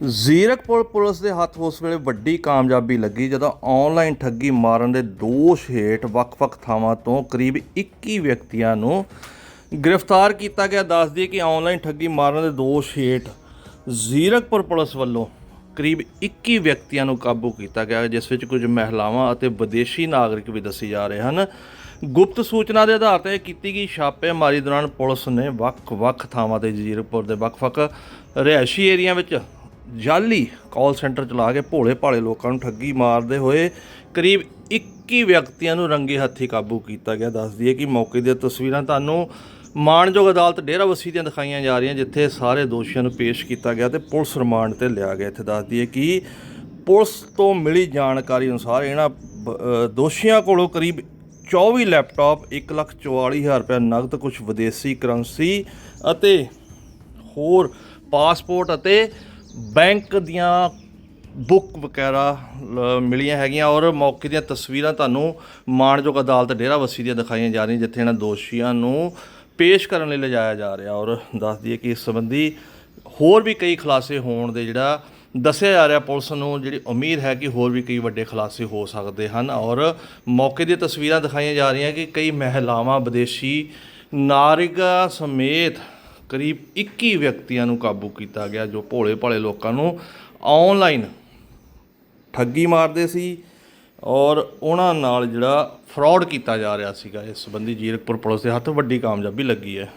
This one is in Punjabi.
ਜ਼ੀਰਕਪੁਰ ਪੁਲਿਸ ਦੇ ਹੱਥ ਉਸ ਵੇਲੇ ਵੱਡੀ ਕਾਮਯਾਬੀ ਲੱਗੀ ਜਦੋਂ ਆਨਲਾਈਨ ਠੱਗੀ ਮਾਰਨ ਦੇ ਦੋਸ਼ ਹੇਠ ਵੱਖ-ਵੱਖ ਥਾਵਾਂ ਤੋਂ ਕਰੀਬ 21 ਵਿਅਕਤੀਆਂ ਨੂੰ ਗ੍ਰਿਫਤਾਰ ਕੀਤਾ ਗਿਆ। ਦੱਸ ਦਈਏ ਕਿ ਆਨਲਾਈਨ ਠੱਗੀ ਮਾਰਨ ਦੇ ਦੋਸ਼ ਹੇਠ ਜ਼ੀਰਕਪੁਰ ਪੁਲਿਸ ਵੱਲੋਂ ਕਰੀਬ 21 ਵਿਅਕਤੀਆਂ ਨੂੰ ਕਾਬੂ ਕੀਤਾ ਗਿਆ, ਜਿਸ ਵਿੱਚ ਕੁਝ ਮਹਿਲਾਵਾਂ ਅਤੇ ਵਿਦੇਸ਼ੀ ਨਾਗਰਿਕ ਵੀ ਦੱਸੇ ਜਾ ਰਹੇ ਹਨ। ਗੁਪਤ ਸੂਚਨਾ ਦੇ ਆਧਾਰ ਤੇ ਕੀਤੀ ਗਈ ਛਾਪੇਮਾਰੀ ਦੌਰਾਨ ਪੁਲਿਸ ਨੇ ਵੱਖ-ਵੱਖ ਥਾਵਾਂ ਤੇ ਜ਼ੀਰਕਪੁਰ ਦੇ ਵੱਖ-ਵੱਖ ਰਿਹਾਇਸ਼ੀ ਏਰੀਆ ਵਿੱਚ ਜਾਲੀ ਕਾਲ ਸੈਂਟਰ ਚਲਾ ਕੇ ਭੋਲੇ ਭਾਲੇ ਲੋਕਾਂ ਨੂੰ ਠੱਗੀ ਮਾਰਦੇ ਹੋਏ ਕਰੀਬ 21 ਵਿਅਕਤੀਆਂ ਨੂੰ ਰੰਗੇ ਹੱਥੀ ਕਾਬੂ ਕੀਤਾ ਗਿਆ। ਦੱਸਦੀ ਹੈ ਕਿ ਮੌਕੇ ਦੀਆਂ ਤਸਵੀਰਾਂ ਤੁਹਾਨੂੰ ਮਾਣਯੋਗ ਅਦਾਲਤ ਡੇਰਾ ਡੇਰਾਬੱਸੀ ਦੀਆਂ ਦਿਖਾਈਆਂ ਜਾ ਰਹੀਆਂ, ਜਿੱਥੇ ਸਾਰੇ ਦੋਸ਼ੀਆਂ ਨੂੰ ਪੇਸ਼ ਕੀਤਾ ਗਿਆ ਤੇ ਪੁਲਿਸ ਰਿਮਾਂਡ ਤੇ ਲਿਆ ਗਿਆ। ਇੱਥੇ ਦੱਸਦੀ ਹੈ ਕਿ ਪੁਲਿਸ ਤੋਂ ਮਿਲੀ ਜਾਣਕਾਰੀ ਅਨੁਸਾਰ ਇਹਨਾਂ ਬ- ਦੋਸ਼ੀਆਂ ਕੋਲੋਂ ਕਰੀਬ 24 ਲੈਪਟਾਪ 144000 ਰੁਪਏ ਨਗਦ, ਕੁਝ ਵਿਦੇਸ਼ੀ ਕਰੰਸੀ ਅਤੇ ਹੋਰ ਪਾਸਪੋਰਟ ਅਤੇ ਬੈਂਕ ਦੀਆਂ ਬੁੱਕ ਵਗੈਰਾ, ਲ- ਮਿਲੀਆਂ ਹੈਗੀਆਂ ਔਰ ਮੌਕੇ ਦੀਆਂ ਤਸਵੀਰਾਂ ਤੁਹਾਨੂੰ ਮਾਣਯੋਗ ਅਦਾਲਤ ਡੇਰਾ ਡੇਰਾਬੱਸੀ ਦੀਆਂ ਦਿਖਾਈਆਂ ਜਾ ਰਹੀਆਂ, ਜਿੱਥੇ ਇਹਨਾਂ ਦੋਸ਼ੀਆਂ ਨੂੰ ਪੇਸ਼ ਕਰਨ ਲਈ ਲਿਜਾਇਆ ਜਾ ਰਿਹਾ ਔਰ ਦੱਸ ਦਈਏ ਕਿ ਇਸ ਸੰਬੰਧੀ ਹੋਰ ਵੀ ਕਈ ਖੁਲਾਸੇ ਹੋਣ ਦੇ ਜਿਹੜਾ ਦੱਸਿਆ ਜਾ ਰਿਹਾ, ਪੁਲਿਸ ਨੂੰ ਜਿਹੜੀ ਉਮੀਦ ਹੈ ਕਿ ਹੋਰ ਵੀ ਕਈ ਵੱਡੇ ਖੁਲਾਸੇ ਹੋ ਸਕਦੇ ਹਨ ਔਰ ਮੌਕੇ ਦੀਆਂ ਤਸਵੀਰਾਂ ਦਿਖਾਈਆਂ ਜਾ ਰਹੀਆਂ ਕਿ ਕਈ ਮਹਿਲਾਵਾਂ, ਵਿਦੇਸ਼ੀ ਨਾਗਰਿਕਾਂ ਸਮੇਤ ਕਰੀਬ 21 ਵਿਅਕਤੀਆਂ ਨੂੰ ਕਾਬੂ ਕੀਤਾ ਗਿਆ, ਜੋ ਭੋਲੇ ਭਾਲੇ ਲੋਕਾਂ ਨੂੰ ਆਨਲਾਈਨ ਠੱਗੀ ਮਾਰਦੇ ਸੀ ਔਰ ਉਹਨਾਂ ਨਾਲ ਜਿਹੜਾ ਫਰਾਡ ਕੀਤਾ ਜਾ ਰਿਹਾ ਸੀਗਾ। ਇਸ ਸੰਬੰਧੀ ਜੀਰਕਪੁਰ ਪੁਲਿਸ ਦੇ ਹੱਥ ਵੱਡੀ ਕਾਮਯਾਬੀ ਲੱਗੀ ਹੈ।